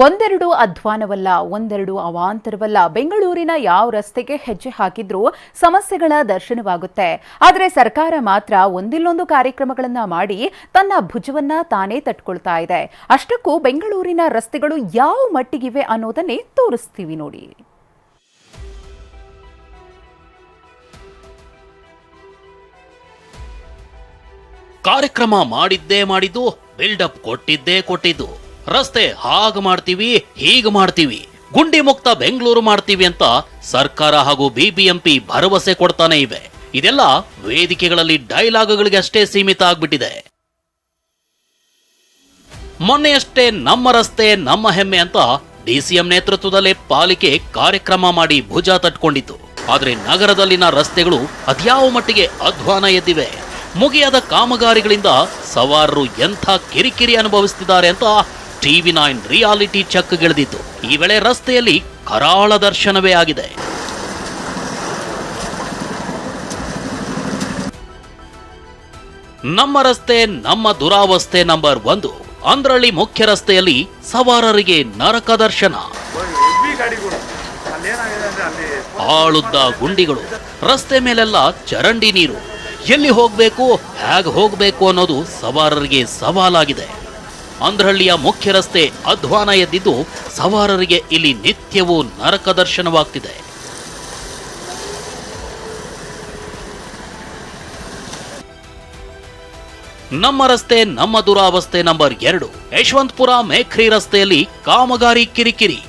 ಒಂದೆರಡು ಅಧ್ವಾನವಲ್ಲ, ಒಂದೆರಡು ಅವಾಂತರವಲ್ಲ. ಬೆಂಗಳೂರಿನ ಯಾವ ರಸ್ತೆಗೆ ಹೆಜ್ಜೆ ಹಾಕಿದ್ರೂ ಸಮಸ್ಯೆಗಳ ದರ್ಶನವಾಗುತ್ತೆ. ಆದರೆ ಸರ್ಕಾರ ಮಾತ್ರ ಒಂದಿಲ್ಲೊಂದು ಕಾರ್ಯಕ್ರಮಗಳನ್ನ ಮಾಡಿ ತನ್ನ ಭುಜವನ್ನ ತಾನೇ ತಟ್ಕೊಳ್ತಾ ಇದೆ. ಅಷ್ಟಕ್ಕೂ ಬೆಂಗಳೂರಿನ ರಸ್ತೆಗಳು ಯಾವ ಮಟ್ಟಿಗಿವೆ ಅನ್ನೋದನ್ನೇ ತೋರಿಸ್ತೀವಿ ನೋಡಿ. ಕಾರ್ಯಕ್ರಮ ಮಾಡಿದ್ದೇ ಮಾಡಿದ್ದು ಬಿಲ್ಡಪ್ ಕೊಟ್ಟಿದ್ದೇ ಕೊಟ್ಟಿದ್ದು. ರಸ್ತೆ ಹಾಗ ಮಾಡ್ತೀವಿ, ಹೀಗೆ ಮಾಡ್ತೀವಿ. ಗುಂಡಿ ಮುಕ್ತ ಬೆಂಗಳೂರು ಮಾಡ್ತೀವಿ ಅಂತ ಸರ್ಕಾರ ಹಾಗೂ ಬಿಬಿಎಂಪಿ ಭರವಸೆ ಕೊಡ್ತಾನೆ ಇವೆ. ಇದೆಲ್ಲ ವೇದಿಕೆಗಳಲ್ಲಿ ಡೈಲಾಗ್ಗಳಿಗೆ ಅಷ್ಟೇ ಸೀಮಿತ ಆಗ್ಬಿಟ್ಟಿದೆ. ಮೊನ್ನೆಯಷ್ಟೇ ನಮ್ಮ ರಸ್ತೆ, ನಮ್ಮ ಹೆಮ್ಮೆ ಅಂತ ಡಿಸಿಎಂ ನೇತೃತ್ವದಲ್ಲೇ ಪಾಲಿಕೆ ಕಾರ್ಯಕ್ರಮ ಮಾಡಿ ಭುಜ ತಟ್ಕೊಂಡಿತು ಆದರೆ ನಗರದಲ್ಲಿನ ರಸ್ತೆಗಳು ಅದ್ಯಾವ ಮಟ್ಟಿಗೆ ಅಧ್ವಾನ ಎದ್ದಿವೆ. ಮುಗಿಯದ ಕಾಮಗಾರಿಗಳಿಂದ ಸವಾರರು ಎಂಥ ಕಿರಿಕಿರಿ ಅನುಭವಿಸುತ್ತಿದ್ದಾರೆ ಅಂತ ಟಿವಿ ನೈನ್ ರಿಯಾಲಿಟಿ ಚೆಕ್ ಗೆಳೆದಿತ್ತು. ಈ ವೇಳೆ ರಸ್ತೆಯಲ್ಲಿ ಕರಾಳ ದರ್ಶನವೇ ಆಗಿದೆ. ನಮ್ಮ ರಸ್ತೆ, ನಮ್ಮ ದುರಾವಸ್ಥೆ ನಂಬರ್ ಒಂದು. ಅಂದ್ರಳ್ಳಿ ಮುಖ್ಯ ರಸ್ತೆಯಲ್ಲಿ ಸವಾರರಿಗೆ ನರಕ ದರ್ಶನ. ಆಳುದ್ದ ಗುಂಡಿಗಳು, ರಸ್ತೆ ಮೇಲೆಲ್ಲ ಚರಂಡಿ ನೀರು. ಎಲ್ಲಿ ಹೋಗ್ಬೇಕು, ಹೇಗೆ ಹೋಗ್ಬೇಕು ಅನ್ನೋದು ಸವಾರರಿಗೆ ಸವಾಲಾಗಿದೆ. ಅಂದ್ರಹಳ್ಳಿಯ ಮುಖ್ಯ ರಸ್ತೆ ಅಧ್ವಾನ ಎದ್ದಿದ್ದು ಸವಾರರಿಗೆ ಇಲ್ಲಿ ನಿತ್ಯವೂ ನರಕ ದರ್ಶನವಾಗ್ತಿದೆ. ನಮ್ಮ ರಸ್ತೆ, ನಮ್ಮ ದುರಾವಸ್ಥೆ ನಂಬರ್ ಎರಡು, ಯಶವಂತಪುರ ಮೇಖ್ರಿ ರಸ್ತೆಯಲ್ಲಿ ಕಾಮಗಾರಿ ಕಿರಿಕಿರಿ.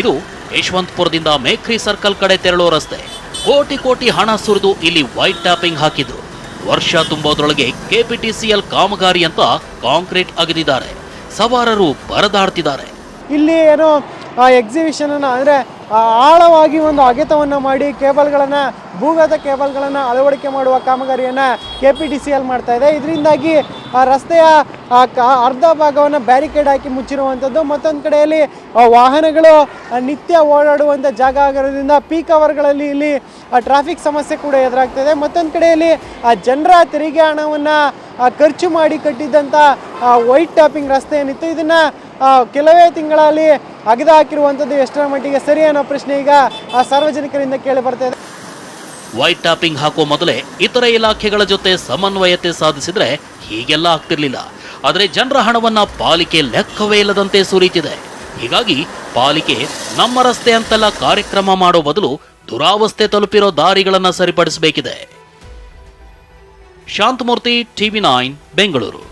ಇದು ಯಶವಂತಪುರದಿಂದ ಮೇಖ್ರಿ ಸರ್ಕಲ್ ಕಡೆ ತೆರಳೋ ರಸ್ತೆ. ಕೋಟಿ ಕೋಟಿ ಹಣ ಸುರಿದು ಇಲ್ಲಿ ವೈಟ್ ಟ್ಯಾಪಿಂಗ್ ಹಾಕಿದ್ರು ವರ್ಷ ತುಂಬೋದ್ರೊಳಗೆ ಕೆಪಿಟಿಸಿಎಲ್ ಕಾಮಗಾರಿ ಅಂತ ಕಾಂಕ್ರೀಟ್ ಅಗೆದಿದ್ದಾರೆ. ಸವಾರರು ಪರದಾಡ್ತಿದ್ದಾರೆ. ಇಲ್ಲಿ ಏನೋ ಎಕ್ಸಿಬಿಷನ್ ಅನ್ನು ಅಂದರೆ ಆಳವಾಗಿ ಒಂದು ಅಗೆತವನ್ನು ಮಾಡಿ ಕೇಬಲ್ಗಳನ್ನು, ಭೂಗತ ಕೇಬಲ್ಗಳನ್ನು ಅಳವಡಿಕೆ ಮಾಡುವ ಕಾಮಗಾರಿಯನ್ನು K P T C L ಮಾಡ್ತಾ ಇದೆ. ಇದರಿಂದಾಗಿ, ಆ, ರಸ್ತೆಯ, ಆ ಅರ್ಧ ಭಾಗವನ್ನು ಬ್ಯಾರಿಕೇಡ್ ಹಾಕಿ ಮುಚ್ಚಿರುವಂಥದ್ದು ಮತ್ತೊಂದು ಕಡೆಯಲ್ಲಿ, ಆ, ವಾಹನಗಳು ನಿತ್ಯ ಓಡಾಡುವಂಥ ಜಾಗ ಆಗಿರೋದ್ರಿಂದ ಪೀಕ್ ಅವರ್ಗಳಲ್ಲಿ ಇಲ್ಲಿ ಟ್ರಾಫಿಕ್ ಸಮಸ್ಯೆ ಕೂಡ ಎದುರಾಗ್ತದೆ. ಮತ್ತೊಂದು ಕಡೆಯಲ್ಲಿ, ಆ, ಜನರ ತೆರಿಗೆ ಹಣವನ್ನು ಖರ್ಚು ಮಾಡಿ ಕಟ್ಟಿದ್ದಂಥ ವೈಟ್ ಟಾಪಿಂಗ್ ರಸ್ತೆ ಏನಿತ್ತು ಇದನ್ನು ಕೆಲವೇ ತಿಂಗಳಲ್ಲಿ ಅಗೆದು ಹಾಕಿರುವಂಥದ್ದು ಎಷ್ಟರ ಮಟ್ಟಿಗೆ ಸರಿ ಅನ್ನೋ ಪ್ರಶ್ನೆ ಈಗ ಸಾರ್ವಜನಿಕರಿಂದ ಕೇಳಿ ಬರ್ತಾ ಇದೆ. ವೈಟ್ ಟಾಪಿಂಗ್ ಹಾಕೋ ಮೊದಲೇ ಇತರ ಇಲಾಖೆಗಳ ಜೊತೆ ಸಮನ್ವಯತೆ ಸಾಧಿಸಿದ್ರೆ ಹೀಗೆಲ್ಲ ಆಗ್ತಿರ್ಲಿಲ್ಲ. ಆದರೆ ಜನರ ಹಣವನ್ನ ಪಾಲಿಕೆ ಲೆಕ್ಕವೇ ಇಲ್ಲದಂತೆ ಸುರಿತಿದೆ. ಹೀಗಾಗಿ ಪಾಲಿಕೆ ನಮ್ಮ ರಸ್ತೆ ಅಂತೆಲ್ಲ ಕಾರ್ಯಕ್ರಮ ಮಾಡೋ ಬದಲು ದುರಾವಸ್ಥೆ ತಲುಪಿರೋ ದಾರಿಗಳನ್ನು ಸರಿಪಡಿಸಬೇಕಿದೆ. Shantamurthy TV nine, Bengaluru.